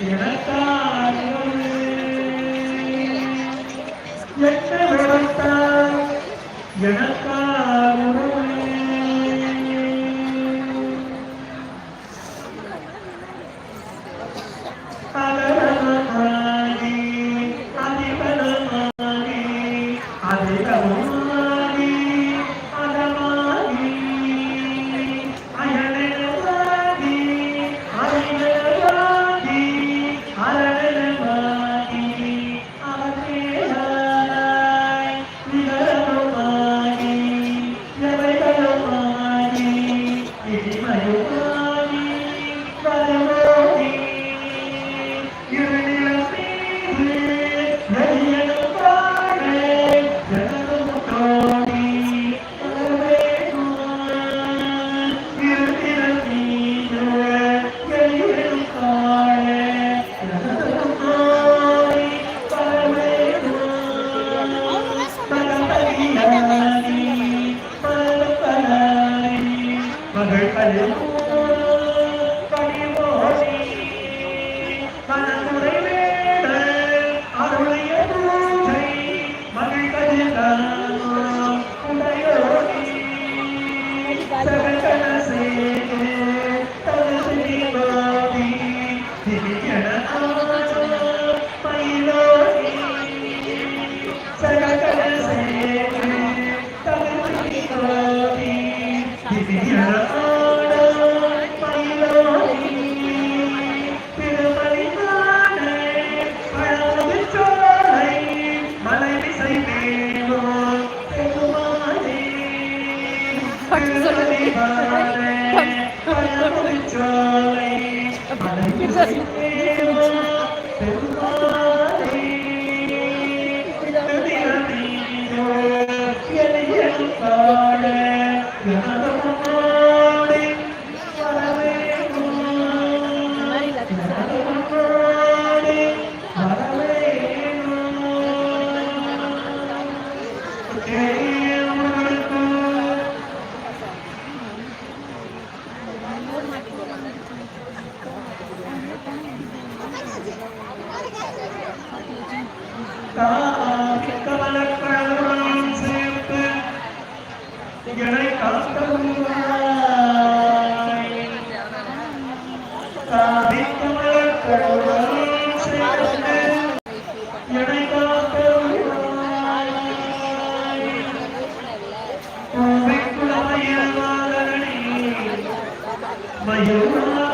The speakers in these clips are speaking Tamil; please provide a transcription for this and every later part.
என করে Mayura.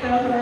Gracias.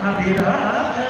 Habitat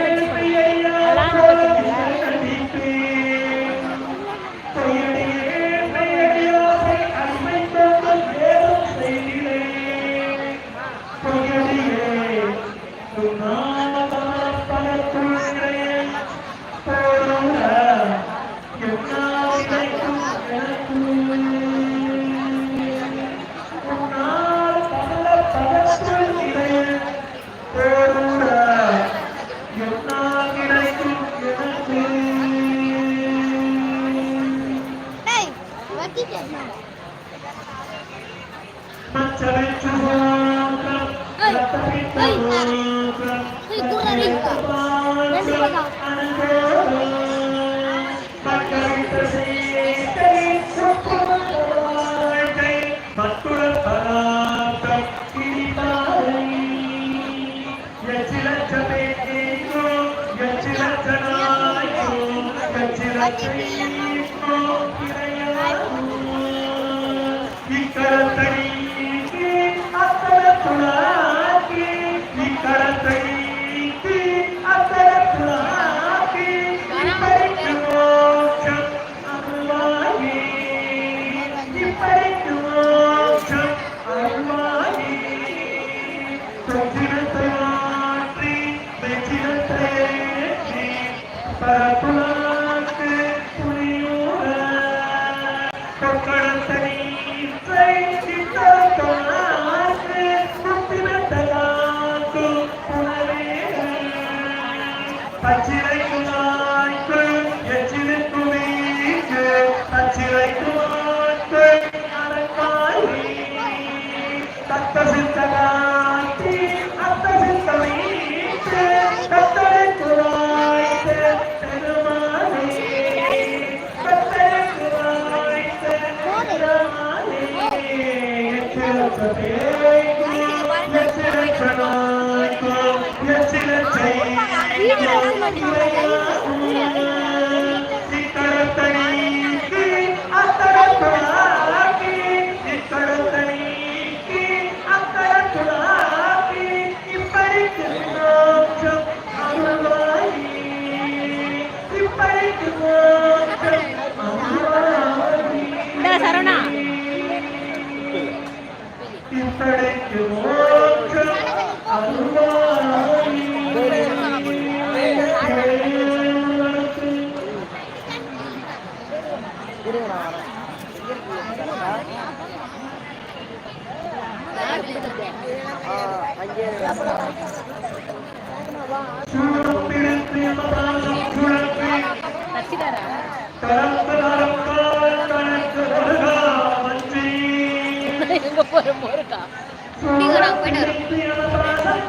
இக்கரத்தடிக்கு சரவணா. இப்படைக்குமோ எங்க போற போறக்கா நீங்க நான் போயிட்டு வரேன்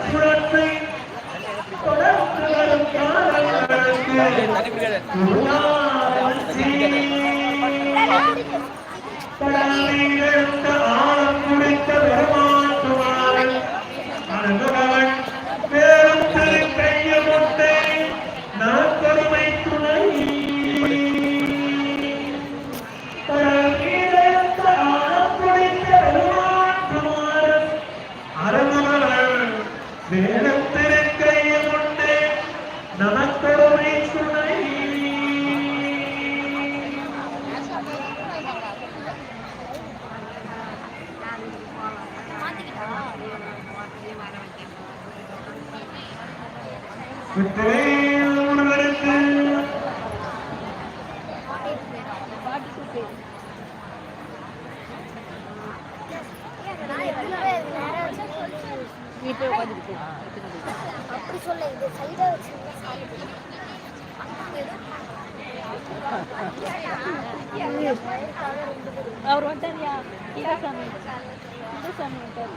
நீ போய் உட்காந்துட்டு அப்படி சொல்ல இது சைடா வச்சிருந்தா அவர் வந்துட்டாரியா கீழசாமி கீழசாமி வந்துட்டாரு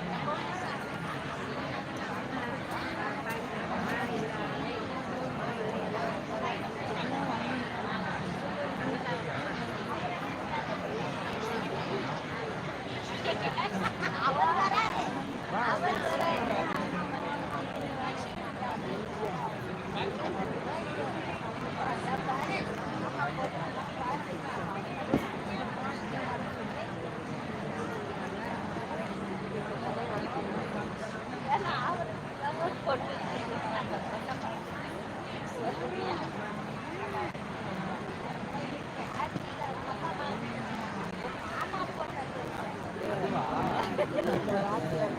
வெறும்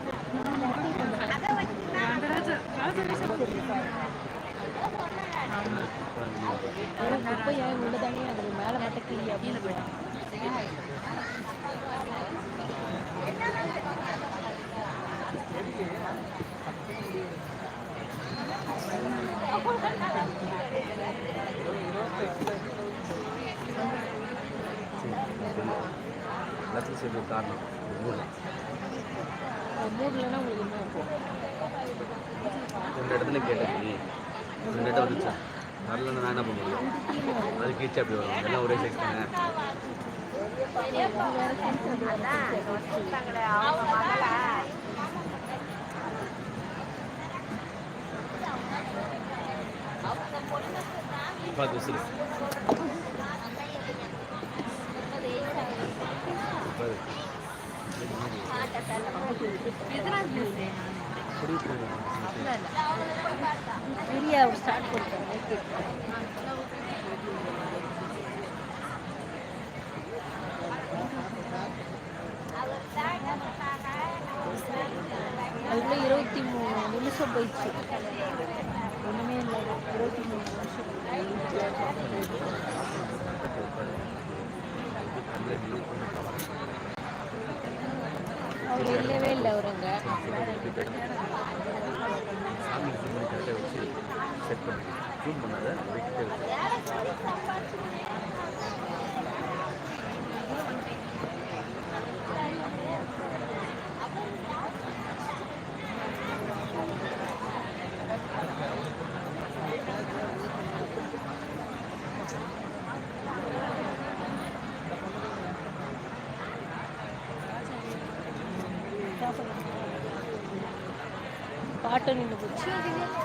காரணம். மூடலன்னா உங்களுக்கு என்ன ரெண்டு இடத்துல கேட்டேன். ரெண்டு இடம் வந்துச்சா? வரலன்னா நான் என்ன பண்ண முடியும்? அது கீழ்ச்சி அப்படி வரும். எல்லாம் ஒரே சைஸ் தானே? பார்த்து விசிறு அதுக்குள்ள இருபத்தி மூணு நிமிஷம் போயிடுச்சு. ஒன்றுமே இல்லை. இருபத்தி மூணு நிமிஷம். அவர் இல்லவே இல்லை அவருங்க. சாமி வச்சு செட் பண்ணி ஜூம் பண்ணாத 去啊姐姐